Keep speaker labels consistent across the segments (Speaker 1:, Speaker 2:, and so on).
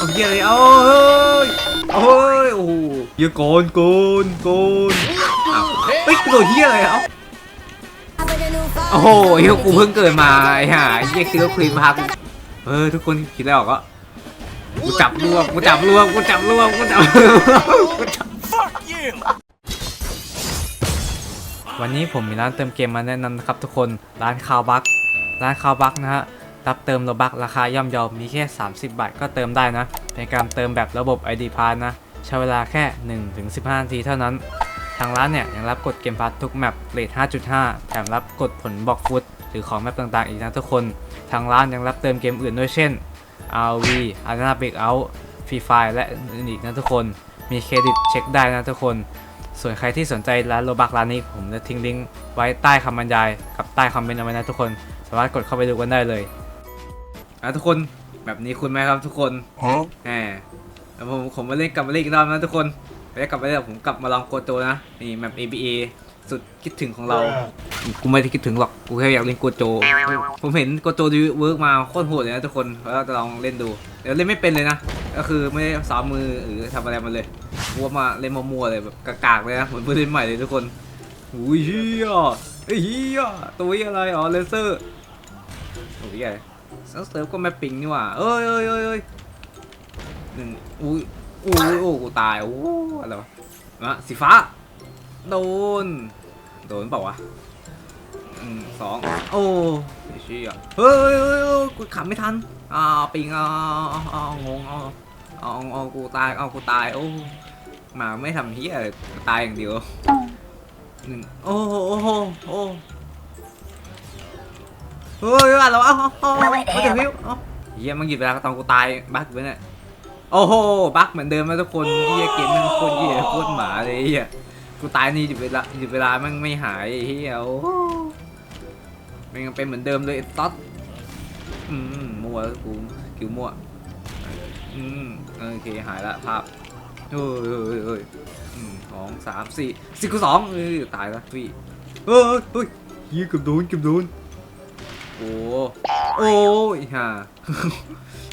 Speaker 1: เอาเฮียเลยเอาเฮ้ยเอาเฮ้ยโอ้โหเฮียโกนโกนโกนอ้าวเฮ้ยกูโดนเฮียอะไรเอาโอ้โหเฮียกูเพิ่งเกิดมาไอ้ห่าเฮียคิดว่าคลีนพากูเออทุกคนคิดอะไรออกก็กูจับรวมกูจับรวมกูจับรวมกูจับรวมกูจับวันนี้ผมมีร้านเติมเกมมาแนะนำนะครับทุกคนร้านคาวบักร้านคาวบักนะฮะ รับเติมโลบักราคาย่อมเยามีแค่ 30 บาทก็เติมได้นะ เป็นการเติมแบบระบบ ID p a s s นะ ใช้เวลาแค่ 1-15 นาทีเท่านั้น ทางร้านเนี่ยยังรับกดเกมพาร์ททุกแมปเรท5.5 แถมรับกดผลบอกฟุตหรือของแมปต่างๆ อีกนะทุกคน ทางร้านยังรับเติมเกมอื่นด้วยเช่น RV Arena Breakout Free Fire และอื่นอีกนะทุกคน มีเครดิตเช็คได้นะทุกคน ส่วนใครที่สนใจร้านโลบักร้านนี้ผมจะทิ้งลิงก์ไว้ใต้คำบรรยายกับใต้คอมเมนต์เอาไว้นะทุกคน สามารถกดเข้าไปดูกันได้เลย อะทุกคนแบบนี้คุณไหมครับทุกคน
Speaker 2: Huh?
Speaker 1: แหมแล้วผมผมมาเล่นกลับมาเล่นอีกรอบนะทุกคนไปกลับมาเล่นผมกลับมาลองโกโจนะนี่แมป ABA สุดคิดถึงของเรา กูไม่ได้คิดถึงหรอก กูแค่อยากเล่นโกโจ ผมเห็นโกโจดีเวิร์กมาโคตรโหดเลยนะทุกคนแล้วเราจะลองเล่นดูเดี๋ยวเล่นไม่เป็นเลยนะ ก็คือไม่ได้ซ้อมมือหรือทำอะไรมาเลยวัวมาเล่นมัวๆเลยแบบกากๆเลยนะ เหมือนเพิ่งเล่นใหม่เลยทุกคนอุ้ยเฮียเฮ้ยเฮียตัวนี้อะไรอ๋อเลเซอร์โอ้ยใหญ่ เซิร์ฟก็แมปปิ้งนี่หว่าเอ้ยเอ้ยเอ้ยเอ้ยหนึ่งอุ้ยอุ้ยโอ้กูตายโอ้อะไรวะอะสีฟ้า โดน โดนเปล่าวะอืมสองโอ้ไอ้เชี่ยเฮ้ยเฮ้ยเฮ้ยกูขับไม่ทันอ่าปิงอ่าอ่างงอ่าเอาเอากูตายเอากูตายโอ้มาไม่ทำเฮียตายอย่างเดียวหนึ่งโอ้โหโอ้โหโอ้ เฮ้ยวะเอาเอาเอาเอาเดี๋ยวพิวเอาเฮียมันหยุดเวลาตอนกูตายบั๊กอยู่เนี่ยโอ้โหบั๊กเหมือนเดิมนะทุกคนเฮียเกมมันโคตรเฮียโคตรหมาเลยเฮียกูตายนี่หยุดเวลาหยุดเวลาม่งไม่หายเฮียโอ้ม่งยังเป็นเหมือนเดิมเลยต๊อดอืมมั่วกูคิวมั่วอืมโอเคหายละภาพเฮ้ยเฮ้ยเฮ้ยสองสามสี่สี่กูสองเออตายละพี่เฮ้ยเฮ้ยเฮ้ยเฮียเกือบโดนเกือบโดน โอ้โอ้ยฮ่า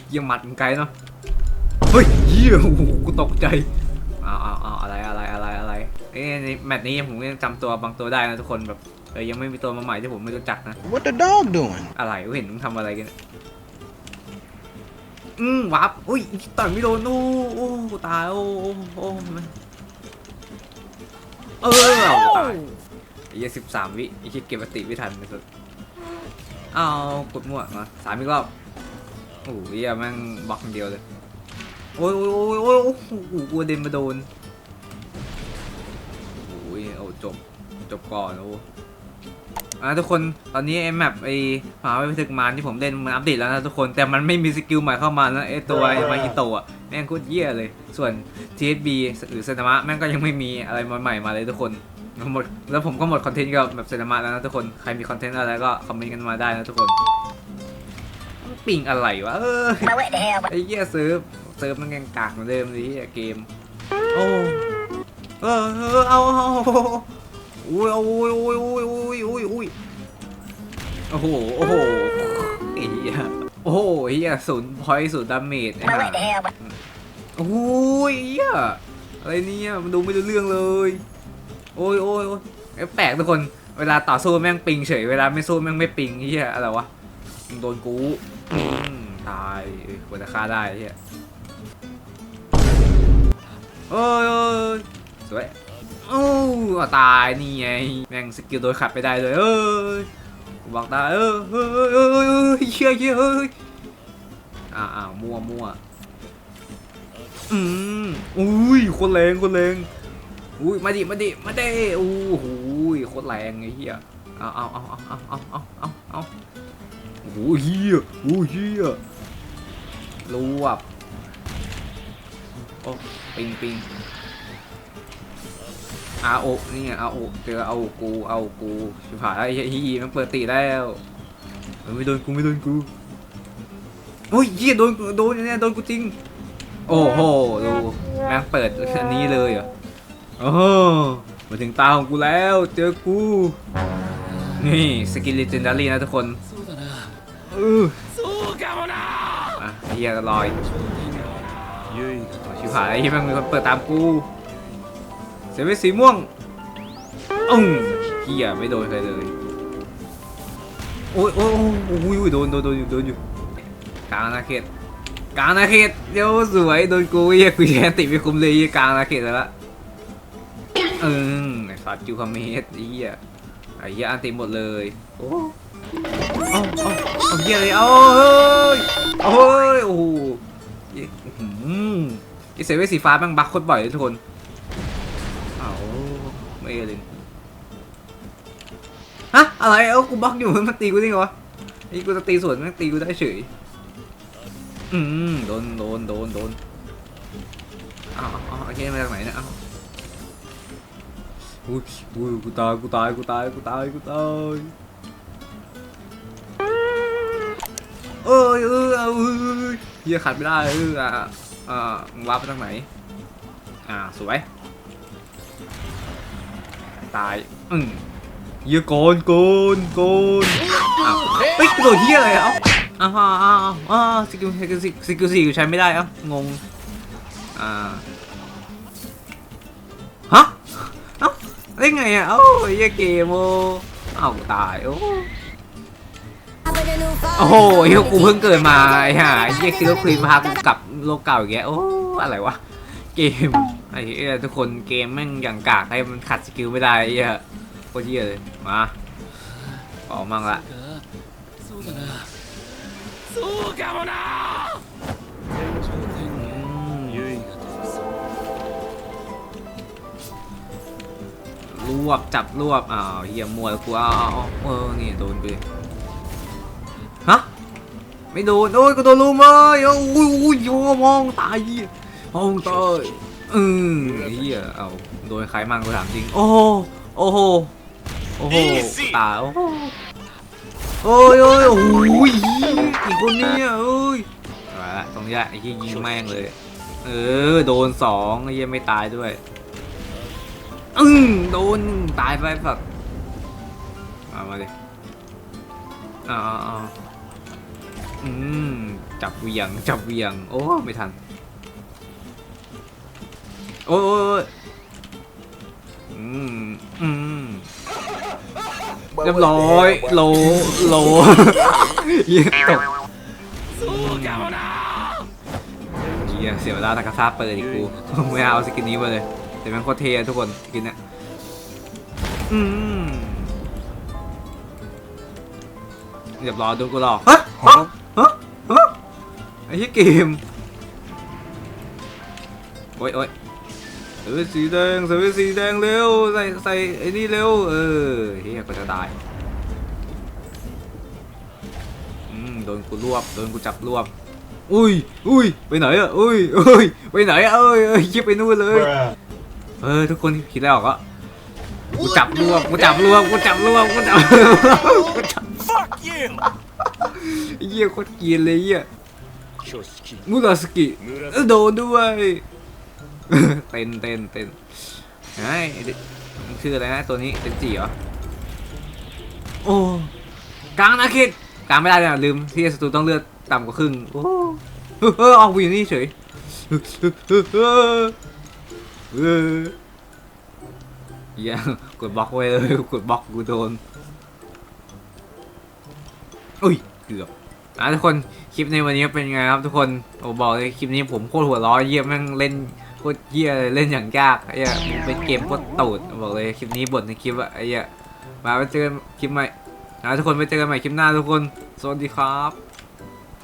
Speaker 1: เยี่ยมหมัดมันไกลเนาะเฮ้ยเยี่ยโอ้โหกูตกใจเอาเอาเอาอะไรอะไรอะไรอะไรเอ้ยในแมตช์นี้ผมยังจำตัวบางตัวได้นะทุกคนแบบเออยังไม่มีตัวมาใหม่ที่ผมไม่รู้จักนะ
Speaker 2: What the dog doing?
Speaker 1: อะไรกูเห็นมึงทำอะไรกันเนี่ยอืมวับอุ้ยต่อยไม่โดนโอ้โอ้กูตายโอ้โอ้โอ้มันเออเอากูตายไอ้ยี่สิบสามวิไอ้คิดเก็บสติไม่ทันเลยสุด เอากดมั่วมาสามอีกรอบโอ้ยแม่งบล็อกเดียวเลยโอ้ยโอ้ยโอ้ยโอ้ยโอ้โหกูกระเดนมาโดนโอ้ยเอาจบจบก่อนโอ้อะทุกคนตอนนี้ไอ้แมปไอ้หมาไปถึกมารที่ผมเล่นมันอัปเดตแล้วนะทุกคนแต่มันไม่มีสกิลใหม่เข้ามานะไอ้ตัวไอ้มาฮิโตะแม่งโคตรเหี้ยเลย ส่วน TSB หรือเซนามะแม่งก็ยังไม่มีอะไรใหม่ๆมาเลยทุกคน หมดแล้วผมก็หมดคอนเทนต์กับแบบเซนามะแล้วนะทุกคน ใครมีคอนเทนต์อะไรก็คอมเมนต์กันมาได้นะทุกคนมันปิงอะไรวะเออ
Speaker 3: Now what the hell?
Speaker 1: ไอ้เหี้ยเซิร์ฟเซิร์ฟมันยังกากเหมือนเดิมเลยไอ้เกม โอ้เออเออเอาเอาอุ้ยโอ้ยโอ้ยโอ้ยโอ้ยโอ้ยโอ้ยโอ้โหโอ้โหไอ้เหี้ยโอ้โหไอ้เหี้ยศูนย์พอยต์ศูนย์ดาเมจไอ้
Speaker 3: Now
Speaker 1: ห่า
Speaker 3: what the hell?
Speaker 1: โอ้ยไอ้เหี้ยอะไรเนี่ยมันดูไม่รู้เรื่องเลย โอ้ยโอ้ยโอ้ยแปลกทุกคน เวลาต่อสู้แม่งปิงเฉย เวลาไม่สู้แม่งไม่ปิงเหี้ยอะไรวะโดนกูตายเอ้ยกว่าจะฆ่าได้ไอ้เหี้ยโอ้ยโอ้ยสวยโอ้ยตายนี่ไงแม่งสกิลโดนขัดไปได้เลยเอ้ยบอกตายเออเฮ้ยเฮ้ยเฮ้ยเฮ้ยเฮ้ยเชี่ยเชี่ยเฮ้ยอ้าวอ้าวมั่วมั่วอืมอุ้ยคนแรงคนแรง อุ้ยมาดิมาดิมาเด้โอ้โหโคตรแรงไอ้เหี้ยเอาเอาเอาเอาเอาเอาเอาเอาอาโอ้โหเหี้ยโอ้เหี้ยรวบโอ้ปิงปิงอาโอนี่ไงอาโอเจอเอากูเอากูชิบหายไอ้เหี้ยมันเปิดตีแล้วไม่โดนกูไม่โดนกูโอ้ยเหี้ยโดนโดนเนี่ยโดนกูจริงโอ้โหดูแม่งเปิดอันนี้เลยเหรอ โอ้มาถึงตาของกูแล้ว เจอกู นี่สกิลเลิจนดารีนะทุกคนเออสู้กันนะอ่เฮียลอย
Speaker 2: ยุย
Speaker 1: ชิวหายี่มันมีคนเปิดตามกูเซเว่นสีม่วงอุ้งเฮียไม่โดนใครเลยโอ้ยโอ้โอ้ยโดนโดนโดนอยู่โดนอยู่กลางนาเขตกลางนาเขตเดี๋ยวสวยโดนกูเฮียกูแย่ติไม่คุ้มเลยกลางนาเขตแล้ว เออไอ้สัตว์คิวคาเมสไอ้เฮียไอ้เฮียอันติหมดเลยโอ้เอาเอาเอาเฮียเลยเอาเฮ้ยเอาเฮ้ยโอ้โหอื้อหือไอเซเว่นสีฟ้าแม่งบักโคตรบ่อยเลยทุกคนเอาไม่เลยฮะอะไรเอ้ากูบล็อกอยู่มันตีกูได้ไงวะไอ้กูจะตีสวนม่งตีกูได้เฉยอืมโดนโดนโดนโดนเอาเอาเอาไอ้เหี้ยมาจากไหนเนี่ยเอา อุ้ยอุ้ยกูตายกูตายกูตายกูตายกูตายเอ้ยเออเออเฮียขัดไม่ได้เอออะอ่าวาร์ปไปทางไหน อ่าสวยตายอืมเฮียโกนโกนโกนอ้าวเฮ้ยกระโดดเฮียอะไรอะเอ้าวอ้าวอ้าวอ้าวสกิลสกิลสกิลสี่กูใช้ไม่ได้เอ้างงอ่า ได้ไงอะโอ้ยเกมโอ้เอาตายโอ้โหไอ้เหี้ยกูเพิ่งเกิดมาไอ้ห่าไอ้เหี้ยคิครีมพากูกลับโลกเก่าอีกแล้วโอ้อะไรวะ เกมไอ้เหี้ทุกคนเกมแม่งอย่างกากให้มันขัดสกิลไม่ได้อ้เหี้ยโคตรเหี้เลยมาออกมั่งละ
Speaker 2: สู้
Speaker 1: กั
Speaker 2: น
Speaker 1: นะ
Speaker 2: สู้กันนะ
Speaker 1: รวบจับรวบอ้าวเหี้ยมัวกูอ้าวเออนี่โดนไปฮะไม่โดนโอ้ยกูโดนลุมเลยโอ้ยโอ้ยโอ้ยโอ้ยมองตายมองตายอืมไอ้เหี้ยเอาโดนใครมั่งกูถามจริงโอ้โหโอ้โหโอ้โหตายโอ้ยโอ้ยโอ้ยอีกคนนี้เอ้ยเอาละตรงนี้ยไอ้ที่ยิงแม่งเลย เออ โดนสองไอ้ยังไม่ตายด้วย อึ้งโดนตายไปแบบเอามาดิอาเอาเอาอืมจับเวียงจับเวียง โอ้ไม่ทัน โอ้ยโอืมอืมเรียบร้อยโลโลยิงตก
Speaker 2: สู้ยตก
Speaker 1: เหี้ยเสียเวลาทางกระซ่าเปิดอีกกูไม่เอาสกินนี้มาเลย แต่แมันโคตรเท่อะทุกคนสกินเนี้ยอืมเรียบร้อยโดนกูหลอกฮะฮะฮะฮะไอ้เหี้ยเกมโอ้ยโอ้ยเสือสีแดงเสือสีแดงเร็วใส่ใส่ไอ้นี่เร็วเออเฮียก็จะตายอืมโดนกูรวบโดนกูจับรวบอุ้ยอุ้ยไปไหนอะอุ้ยอุ้ยไปไหนอะเอ้ยเอ้ยยิบไปนู่นเลย เออทุกคนคิดแล้วก็กูจับรวบกูจับรวบกูจับรวบกูจับกูจับ
Speaker 2: fuck you
Speaker 1: เยี่ยโคตรเกรียนเลยเยี่
Speaker 2: ย
Speaker 1: มุราสกิโดนด้วยเต้นเต้นเต้นไอ้คืออะไรนะตัวนี้เป็นจีเหรอโอ้กลางนาคิดกลางไม่ได้เลยลืมที่ศัตรูต้องเลือดต่ำกว่าครึ่งโอ้เออเอาอยู่นี่เฉย เออเหี้ยกดบล็อกไว้เลยกดบล็อกกูโดนอุ้ยเกือบอะทุกคนคลิปในวันนี้เป็นไงครับทุกคนโอ้บอกเลยคลิปนี้ผมโคตรหัวร้อนเยี่ยมแม่งเล่นโคตรเยี่ยเลยเล่นอย่างยากไอ้เหี้ยมันเป็นเกมโคตรตูดบอกเลยคลิปนี้บทในคลิปอะไอ้เหี้ยมาไปเจอกันคลิปใหม่นะทุกคนไปเจอกันใหม่คลิปหน้าทุกคนสวัสดีครับ